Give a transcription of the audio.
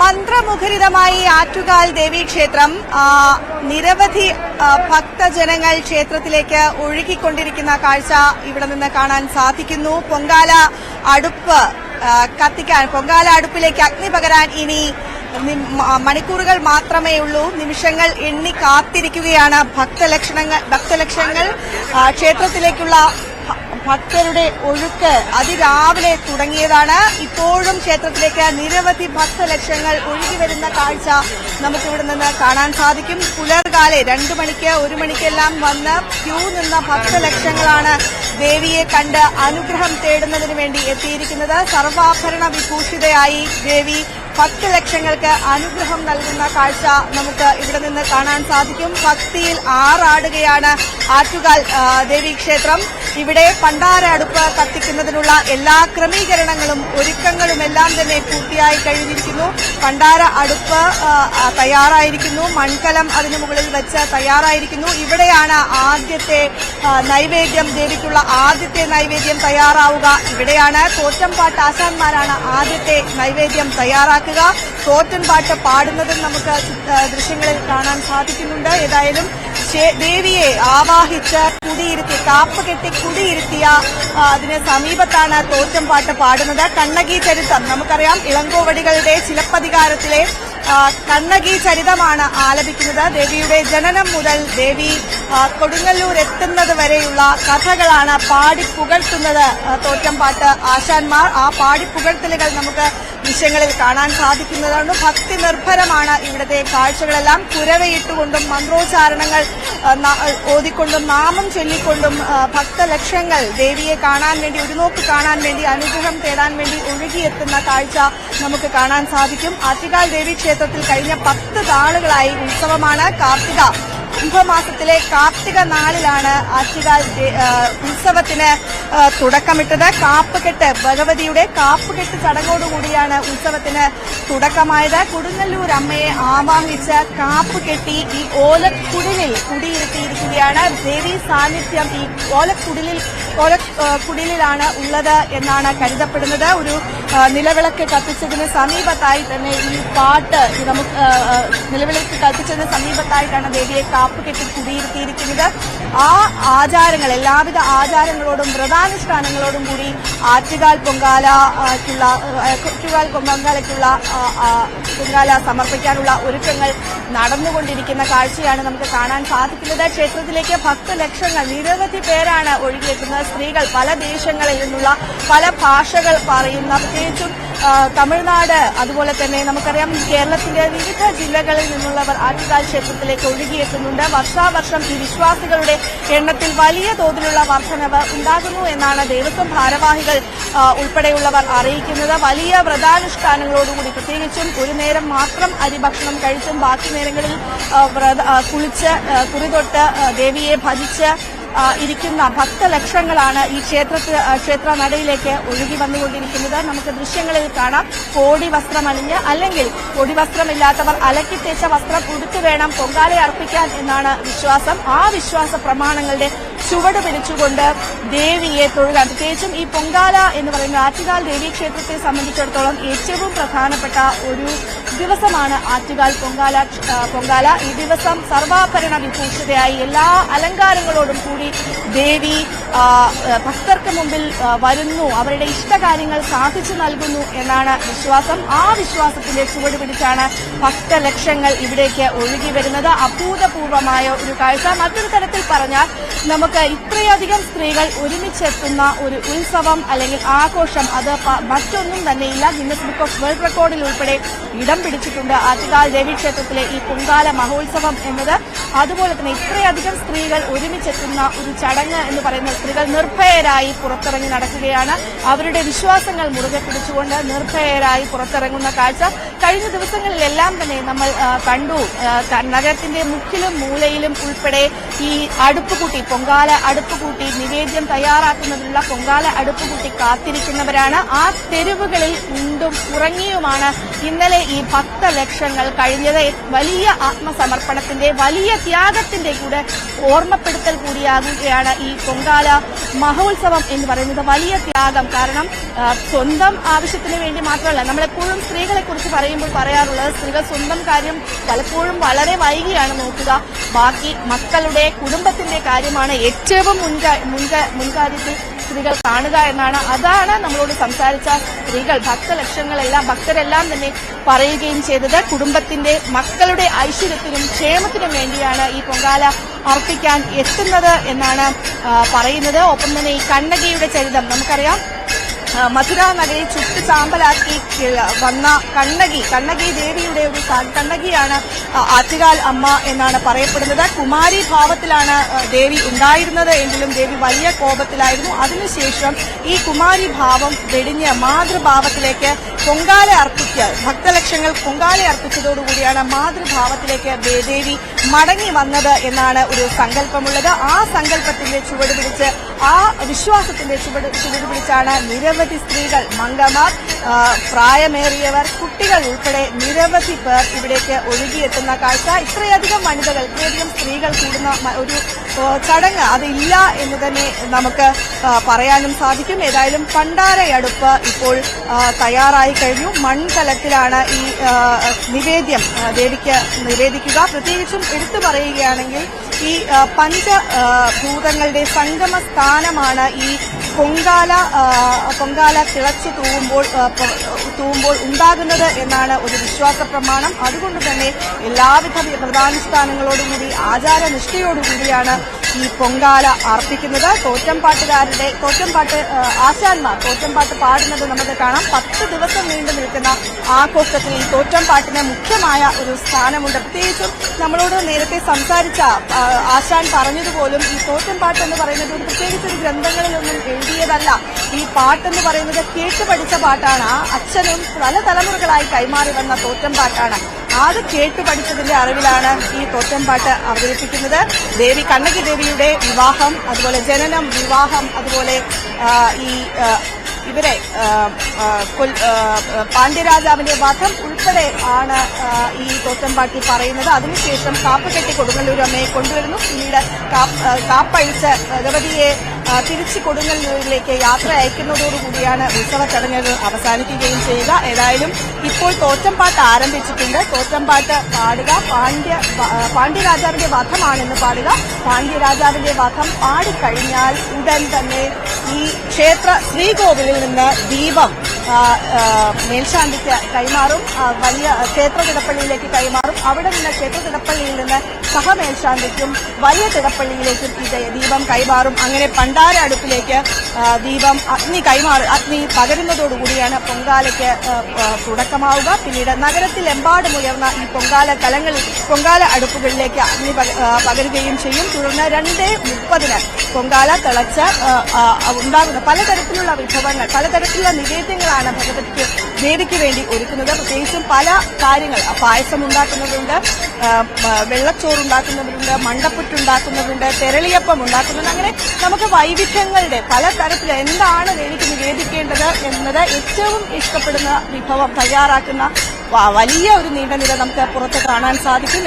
മന്ത്രമുഖരിതമായി ആറ്റുകാൽ ദേവീക്ഷേത്രം ക്ഷേത്രം നിരവധി ഭക്തജനങ്ങൾ ക്ഷേത്രത്തിലേക്ക് ഒഴുകിക്കൊണ്ടിരിക്കുന്ന കാഴ്ച ഇവിടെ നിന്ന് കാണാൻ സാധിക്കുന്നു. പൊങ്കാല അടുപ്പ് കത്തിക്കാൻ പൊങ്കാല അടുപ്പിലേക്ക് അഗ്നി പകരാൻ ഇനി മണിക്കൂറുകൾ മാത്രമേ ഉള്ളൂ. നിമിഷങ്ങൾ എണ്ണി കാത്തിരിക്കുകയാണ് ഭക്തലക്ഷണങ്ങൾ ഭക്തലക്ഷങ്ങൾ ക്ഷേത്രത്തിലേക്കുള്ള ഭക്തരുടെ ഒഴുക്ക് അതിരാവിലെ തുടങ്ങിയതാണ്. ഇപ്പോഴും ക്ഷേത്രത്തിലേക്ക് നിരവധി ഭക്തലക്ഷങ്ങൾ ഒഴുകി വരുന്ന കാഴ്ച നമുക്കിവിടെ നിന്ന് കാണാൻ സാധിക്കും. പുലർകാലെ രണ്ടു മണിക്ക് ഒരു മണിക്കെല്ലാം വന്ന് ക്യൂ നിന്ന ഭക്തലക്ഷങ്ങളാണ് ദേവിയെ കണ്ട് അനുഗ്രഹം തേടുന്നതിന് വേണ്ടി എത്തിയിരിക്കുന്നത്. സർവാഭരണ വിഭൂഷിതയായി ദേവി ഭക്തലക്ഷങ്ങൾക്ക് അനുഗ്രഹം നൽകുന്ന കാഴ്ച നമുക്ക് ഇവിടെ നിന്ന് കാണാൻ സാധിക്കും. ഭക്തിയിൽ ആറാടുകയാണ് ആറ്റുകാൽ ദേവീക്ഷേത്രം. ഇവിടെ പണ്ടാര അടുപ്പ് കത്തിക്കുന്നതിനുള്ള എല്ലാ ക്രമീകരണങ്ങളും ഒരുക്കങ്ങളും എല്ലാം തന്നെ പൂർത്തിയായി കഴിഞ്ഞിരിക്കുന്നു. പണ്ടാര അടുപ്പ് തയ്യാറായിരിക്കുന്നു. മൺകലം അതിനു മുകളിൽ വെച്ച് തയ്യാറായിരിക്കുന്നു. ഇവിടെയാണ് ആദ്യത്തെ നൈവേദ്യം ദേവിക്കുള്ള ആദ്യത്തെ നൈവേദ്യം തയ്യാറാവുക. ഇവിടെയാണ് തോറ്റംപാട്ട് ആശാന്മാരാണ് ആദ്യത്തെ നൈവേദ്യം തയ്യാറാക്കുക തോറ്റൻ പാട്ട് പാടുന്നതും നമുക്ക് ദൃശ്യങ്ങളിൽ കാണാൻ സാധിക്കുന്നുണ്ട്. ഏതായാലും ദേവിയെ ആവാഹിച്ച് കുടിയിരുത്തി കാപ്പ് കെട്ടി കുടിയിരുത്തിയ അതിന് സമീപത്താണ് തോറ്റം പാട്ട് പാടുന്നത്. കണ്ണകി ചരിത്രം നമുക്കറിയാം ഇളങ്കോവടികളുടെ ചിലപ്പതികാരത്തിലെ കണ്ണകി ചരിതമാണ് ആലപിക്കുന്നത്. ദേവിയുടെ ജനനം മുതൽ ദേവി കൊടുങ്ങല്ലൂർ എത്തുന്നത് വരെയുള്ള കഥകളാണ് പാടി പുകഴ്ത്തുന്നത് ആ, തോറ്റംപാട്ട് ആശാന്മാർ. ആ പാടി പുകഴ്ത്തലുകൾ നമുക്ക് ദൃശ്യങ്ങളിൽ കാണാൻ സാധിക്കുന്നതാണ്. ഭക്തി നിർഭരമാണ് ഇവിടുത്തെ കാഴ്ചകളെല്ലാം. കുരവയിട്ടുകൊണ്ടും മന്ത്രോച്ചാരണങ്ങൾ ഓതിക്കൊണ്ടും നാമം ചൊല്ലിക്കൊണ്ടും ഭക്തലക്ഷങ്ങൾ ദേവിയെ കാണാൻ വേണ്ടി ഒരു നോക്ക് കാണാൻ വേണ്ടി അനുഗ്രഹം തേടാൻ വേണ്ടി ഒഴുകിയെത്തുന്ന കാഴ്ച നമുക്ക് കാണാൻ സാധിക്കും. ആറ്റുകാൽ ദേവി ക്ഷേത്രത്തിൽ കഴിഞ്ഞ പത്ത് നാളുകളായി ഉത്സവമാണ് കാർത്തിക. കുംഭമാസത്തിലെ കാർത്തിക നാളിലാണ് ആറ്റുകാൽ ദേ- ആ, ഉത്സവത്തിന് തുടക്കമിട്ടത്. കാപ്പുകെട്ട് ഭഗവതിയുടെ കാപ്പുകെട്ട് ചടങ്ങോടുകൂടിയാണ് ഉത്സവത്തിന് തുടക്കമായത്. കൊടുങ്ങല്ലൂർ അമ്മയെ ആവാഹിച്ച് കാപ്പ് കെട്ടി ഈ ഓലക്കുടിലിൽ കുടിയിരുത്തിയിരിക്കുകയാണ്. ദേവി സാന്നിധ്യം ഈ ഓലക്കുടിലിൽ ഓലക്കുടിലിലാണ് ഉള്ളത് എന്നാണ് കരുതപ്പെടുന്നത്. ഒരു നിലവിളക്ക് കത്തിച്ചതിന് സമീപത്തായി തന്നെ ഈ പാട്ട് നമുക്ക് നിലവിളക്ക് കത്തിച്ചതിന് സമീപത്തായിട്ടാണ് ദേവിയെ കാപ്പ് കെട്ടി കുടിയിരുത്തിയിരിക്കുന്നത്. ആ ആചാരങ്ങൾ എല്ലാവിധ ആചാരങ്ങളോടും വ്രതാനുഷ്ഠാനങ്ങളോടും കൂടി ആറ്റുകാൽ പൊങ്കാലയ്ക്കുള്ള ആറ്റുകാൽ പൊങ്കാലയ്ക്കുള്ള പൊങ്കാല സമർപ്പിക്കാനുള്ള ഒരുക്കങ്ങൾ നടന്നുകൊണ്ടിരിക്കുന്ന കാഴ്ചയാണ് നമുക്ക് കാണാൻ സാധിക്കുന്നത്. ക്ഷേത്രത്തിലേക്ക് ഭക്തലക്ഷങ്ങൾ നിരവധി പേരാണ് ഒഴുകിയെത്തുന്നത്. സ്ത്രീകൾ പല ദേശങ്ങളിൽ നിന്നുള്ള പല ഭാഷകൾ പറയുന്ന പ്രത്യേകിച്ചും തമിഴ്നാട് അതുപോലെ തന്നെ നമുക്കറിയാം കേരളത്തിന്റെ വിവിധ ജില്ലകളിൽ നിന്നുള്ളവർ ആറ്റുകാൽ ക്ഷേത്രത്തിലേക്ക് ഒഴുകിയെത്തുന്നുണ്ട്. വർഷാവർഷം ഈ വിശ്വാസികളുടെ എണ്ണത്തിൽ വലിയ തോതിലുള്ള വർധനവ് ഉണ്ടാകുന്നു എന്നാണ് ദേവസ്വം ഭാരവാഹികൾ ഉൾപ്പെടെയുള്ളവർ അറിയിക്കുന്നത്. വലിയ വ്രതാനുഷ്ഠാനങ്ങളോടുകൂടി പ്രത്യേകിച്ചും ഒരു നേരം മാത്രം അരിഭക്ഷണം കഴിച്ചും ബാക്കി നേരങ്ങളിൽ കുളിച്ച് കുറി കുറിതൊട്ട് ദേവിയെ ഭജിച്ച് ഇരിക്കുന്ന ഭക്തലക്ഷങ്ങളാണ് ഈ ക്ഷേത്രത്തിൽ ക്ഷേത്ര നടയിലേക്ക് ഒഴുകി വന്നുകൊണ്ടിരിക്കുന്നത്. നമുക്ക് ദൃശ്യങ്ങളിൽ കാണാം. കോടി വസ്ത്രമണിഞ്ഞ് അല്ലെങ്കിൽ കൊടി വസ്ത്രമില്ലാത്തവർ അലക്കി തേച്ച വസ്ത്രം ഉടുത്തു വേണം പൊങ്കാലയർപ്പിക്കാൻ എന്നാണ് വിശ്വാസം. ആ വിശ്വാസ പ്രമാണങ്ങളുടെ ചുവട് പിടിച്ചുകൊണ്ട് ദേവിയെ തൊഴുകാൻ പ്രത്യേകിച്ചും ഈ പൊങ്കാല എന്ന് പറയുന്ന ആറ്റുകാൽ ദേവീ ക്ഷേത്രത്തെ സംബന്ധിച്ചിടത്തോളം ഏറ്റവും പ്രധാനപ്പെട്ട ഒരു ദിവസമാണ് ആറ്റുകാൽ പൊങ്കാല പൊങ്കാല. ഈ ദിവസം സർവാഭരണ വിഭൂഷിതയായി എല്ലാ അലങ്കാരങ്ങളോടും കൂടി ദേവി ഭക്തർക്ക് മുമ്പിൽ വരുന്നു. അവരുടെ ഇഷ്ടകാര്യങ്ങൾ സാധിച്ചു നൽകുന്നു എന്നാണ് വിശ്വാസം. ആ വിശ്വാസത്തിന്റെ ചുവട് പിടിച്ചാണ് ഭക്തലക്ഷങ്ങൾ ഇവിടേക്ക് ഒഴുകി വരുന്നത്. അഭൂതപൂർവമായ ഒരു കാഴ്ച. മറ്റൊരു തരത്തിൽ പറഞ്ഞാൽ നമുക്ക് ഇത്രയധികം സ്ത്രീകൾ ഒരുമിച്ചെത്തുന്ന ഒരു ഉത്സവം അല്ലെങ്കിൽ ആഘോഷം അത് മറ്റൊന്നും തന്നെയില്ല. ഗിന്നസ് ബുക്ക് ഓഫ് വേൾഡ് റെക്കോർഡിൽ ഉൾപ്പെടെ ഇടം പിടിച്ചിട്ടുണ്ട്. ആറ്റുകാൽ ദേവീക്ഷേത്രത്തിലെ ഈ പൊങ്കാല മഹോത്സവം എന്നത്. അതുപോലെ തന്നെ ഇത്രയധികം സ്ത്രീകൾ ഒരുമിച്ചെത്തുന്ന ഒരു ചടങ്ങ് എന്ന് പറയുന്ന സ്ത്രീകൾ നിർഭയരായി പുറത്തിറങ്ങി നടക്കുകയാണ്. അവരുടെ വിശ്വാസങ്ങൾ മുറുകെ പിടിച്ചുകൊണ്ട് നിർഭയരായി പുറത്തിറങ്ങുന്ന കാഴ്ച. കഴിഞ്ഞ ദിവസങ്ങളിലെല്ലാം തന്നെ നമ്മൾ കണ്ടു. നഗരത്തിന്റെ മുക്കിലും മൂലയിലും ഉൾപ്പെടെ ഈ അടുപ്പുകൂട്ടി പൊങ്കാല പൊങ്കാല അടുപ്പുകൂട്ടി നിവേദ്യം തയ്യാറാക്കുന്നതിനുള്ള പൊങ്കാല അടുപ്പുകൂട്ടി കാത്തിരിക്കുന്നവരാണ്. ആ തെരുവുകളിൽ ഉണ്ടും ഉറങ്ങിയുമാണ് ഇന്നലെ ഈ ഭക്തലക്ഷങ്ങൾ കഴിഞ്ഞത്. വലിയ ആത്മസമർപ്പണത്തിന്റെ വലിയ ത്യാഗത്തിന്റെ കൂടെ ഓർമ്മപ്പെടുത്തൽ കൂടിയാകുകയാണ് ഈ പൊങ്കാല മഹോത്സവം എന്ന് പറയുന്നത്. വലിയ ത്യാഗം കാരണം സ്വന്തം ആവശ്യത്തിന് വേണ്ടി മാത്രമല്ല നമ്മളെപ്പോഴും സ്ത്രീകളെ കുറിച്ച് പറയുമ്പോൾ പറയാറുള്ളത് സ്ത്രീകൾ സ്വന്തം കാര്യം പലപ്പോഴും വളരെ വൈകിയാണ് നോക്കുക. ബാക്കി മക്കളുടെ കുടുംബത്തിന്റെ കാര്യമാണ് ഏറ്റവും മുൻക മുൻക മുൻകാര്യത്തിൽ സ്ത്രീകൾ കാണുക എന്നാണ്. അതാണ് നമ്മളോട് സംസാരിച്ച സ്ത്രീകൾ. ഭക്തലക്ഷങ്ങളെല്ലാം ഭക്തരെല്ലാം തന്നെ പറയുകയും ചെയ്തത് കുടുംബത്തിന്റെ മക്കളുടെ ഐശ്വര്യത്തിനും ക്ഷേമത്തിനും വേണ്ടിയാണ് ഈ പൊങ്കാല അർപ്പിക്കാൻ എത്തുന്നത് എന്നാണ് പറയുന്നത്. ഒപ്പം തന്നെ ഈ കണ്ണകിയുടെ ചരിതം നമുക്കറിയാം. മധുര നഗരി ചുട്ട് ചാമ്പലാക്കി വന്ന കണ്ണകി കണ്ണകി ദേവിയുടെ ഒരു കണ്ണകിയാണ് ആറ്റുകാൽ അമ്മ എന്നാണ് പറയപ്പെടുന്നത്. കുമാരി ഭാവത്തിലാണ് ദേവി ഉണ്ടായിരുന്നത് എങ്കിലും ദേവി വലിയ കോപത്തിലായിരുന്നു. അതിനുശേഷം ഈ കുമാരി ഭാവം വെടിഞ്ഞ് മാതൃഭാവത്തിലേക്ക് പൊങ്കാല അർപ്പിച്ച് ഭക്തലക്ഷങ്ങൾ പൊങ്കാല അർപ്പിച്ചതോടുകൂടിയാണ് മാതൃഭാവത്തിലേക്ക് ദേവി മടങ്ങി വന്നത് എന്നാണ് ഒരു സങ്കല്പമുള്ളത്. ആ സങ്കല്പത്തിന്റെ ചുവട് പിടിച്ച് ആ വിശ്വാസത്തിന്റെ ചുവട് ചുവട് പിടിച്ചാണ് നിരവധി സ്ത്രീകൾ മംഗമാർ പ്രായമേറിയവർ കുട്ടികൾ ഉൾപ്പെടെ നിരവധി പേർ ഇവിടേക്ക് ഒഴുകിയെത്തുന്ന കാഴ്ച. ഇത്രയധികം വനിതകൾ ഇത്രയധികം സ്ത്രീകൾ കൂടുന്ന ഒരു ചടങ്ങ് അതില്ല എന്ന് തന്നെ നമുക്ക് പറയാനും സാധിക്കും. ഏതായാലും പണ്ടാരയടുപ്പ് ഇപ്പോൾ തയ്യാറായി കഴിഞ്ഞു. മൺകലത്തിലാണ് ഈ നിവേദ്യം ദേവിക്ക് നിവേദിക്കുക. പ്രത്യേകിച്ചും എടുത്തു പറയുകയാണെങ്കിൽ ഈ പഞ്ചഭൂതങ്ങളുടെ സംഗമ ആ, സ്ഥാനമാണ് ഈ പൊങ്കാല പൊങ്കാല തിളച്ചു തൂവുമ്പോൾ തൂവുമ്പോൾ ഉണ്ടാകുന്നത് എന്നാണ് ഒരു വിശ്വാസ പ്രമാണം. അതുകൊണ്ട് തന്നെ എല്ലാവിധ വ്രതാനുഷ്ഠാനങ്ങളോടുകൂടി ആചാരനിഷ്ഠയോടുകൂടിയാണ് ഈ പൊങ്കാല അർപ്പിക്കുന്നത്. തോറ്റംപാട്ടുകാരുടെ തോറ്റംപാട്ട് ആശാന്മാർ തോറ്റംപാട്ട് പാടുന്നത് നമുക്ക് കാണാം. പത്ത് ദിവസം നീണ്ടു നിൽക്കുന്ന ആഘോഷത്തിൽ ഈ തോറ്റംപാട്ടിന് മുഖ്യമായ ഒരു സ്ഥാനമുണ്ട്. പ്രത്യേകിച്ചും നമ്മളോട് നേരത്തെ സംസാരിച്ച ആശാൻ പറഞ്ഞതുപോലും ഈ തോറ്റംപാട്ട് എന്ന് പറയുന്നത് ഒരു പ്രത്യേകിച്ച് ഒരു ഗ്രന്ഥങ്ങളിലൊന്നും എഴുതിയതല്ല. ഈ പാട്ടെന്ന് പറയുന്നത് കേട്ടു പഠിച്ച പാട്ടാണ്. അച്ഛനും പല തലമുറകളായി കൈമാറി വന്ന തോറ്റംപാട്ടാണ് അത് കേട്ടു പഠിച്ചതിന്റെ അറിവിലാണ് ഈ തോറ്റംപാട്ട് അവതരിപ്പിക്കുന്നത്. ദേവി കണ്ണകി ദേവിയുടെ വിവാഹം അതുപോലെ ജനനം വിവാഹം അതുപോലെ ഈ ഇവരെ പാണ്ഡ്യരാജാവിന്റെ വധം ഉൾപ്പെടെ ആണ് ഈ തോറ്റമ്പാട്ടിൽ പറയുന്നത്. അതിനുശേഷം കാപ്പ് കെട്ടി കൊടുങ്ങല്ലൂർ അമ്മയെ കൊണ്ടുവരുന്നു. പിന്നീട് കാപ്പഴിച്ച് ഭഗവതിയെ തിരിച്ച് കൊടുങ്ങല്ലൂരിലേക്ക് യാത്ര അയക്കുന്നതോടുകൂടിയാണ് ഉത്സവ ചടങ്ങുകൾ അവസാനിക്കുകയും ചെയ്യുക ഏതായാലും ഇപ്പോൾ തോറ്റംപാട്ട് ആരംഭിച്ചിട്ടുണ്ട്. തോറ്റംപാട്ട് പാടുക. പാണ്ഡ്യ പാണ്ഡ്യരാജാവിന്റെ വധമാണെന്ന് പാടുക. പാണ്ഡ്യരാജാവിന്റെ വധം പാടിക്കഴിഞ്ഞാൽ ഉടൻ തന്നെ ഈ ക്ഷേത്ര ശ്രീകോവിലിൽ നിന്ന് ദീപം മേൽശാന്തിക്ക് കൈമാറും. വലിയ ക്ഷേത്ര തിടപ്പള്ളിയിലേക്ക് കൈമാറും. അവിടെ നിന്ന് ക്ഷേത്ര തിടപ്പള്ളിയിൽ നിന്ന് സഹമേൽശാന്തിക്കും വലിയ തിടപ്പള്ളിയിലേക്കും ഈ ദീപം കൈമാറും. അങ്ങനെ പണ്ടാര അടുപ്പിലേക്ക് ദീപം അഗ്നി കൈമാറും അഗ്നി പകരുന്നതോടുകൂടിയാണ് പൊങ്കാലയ്ക്ക് തുടക്കമാവുക. പിന്നീട് നഗരത്തിലെമ്പാടും ഉയർന്ന ഈ പൊങ്കാല തലങ്ങളിൽ പൊങ്കാല അടുപ്പുകളിലേക്ക് അഗ്നി പക- പകരുകയും ചെയ്യും. തുടർന്ന് രണ്ട് മുപ്പതിന് പൊങ്കാല തിളച്ച് ഉണ്ടാകുന്ന പലതരത്തിലുള്ള വിഭവങ്ങൾ പലതരത്തിലുള്ള നിവേദ്യങ്ങളാണ് ഭഗവതിക്ക് ദേവിക്ക് വേണ്ടി ഒരുക്കുന്നത്. പ്രത്യേകിച്ചും പല കാര്യങ്ങൾ. പായസം ഉണ്ടാക്കുന്നവരുണ്ട് വെള്ളച്ചോറ് ഉണ്ടാക്കുന്നവരുണ്ട് മണ്ടപ്പുറ്റ് ഉണ്ടാക്കുന്നവരുണ്ട് തെരളിയപ്പം ഉണ്ടാക്കുന്നുണ്ട് അങ്ങനെ നമുക്ക് വൈവിധ്യങ്ങളുടെ പല തരത്തിൽ എന്താണ് ദേവിക്ക് നിവേദിക്കേണ്ടത് എന്നത് ഏറ്റവും ഇഷ്ടപ്പെടുന്ന വിഭവം തയ്യാറാക്കുന്ന വലിയ ഒരു നീണ്ട നമുക്ക് പുറത്ത് കാണാൻ സാധിക്കും.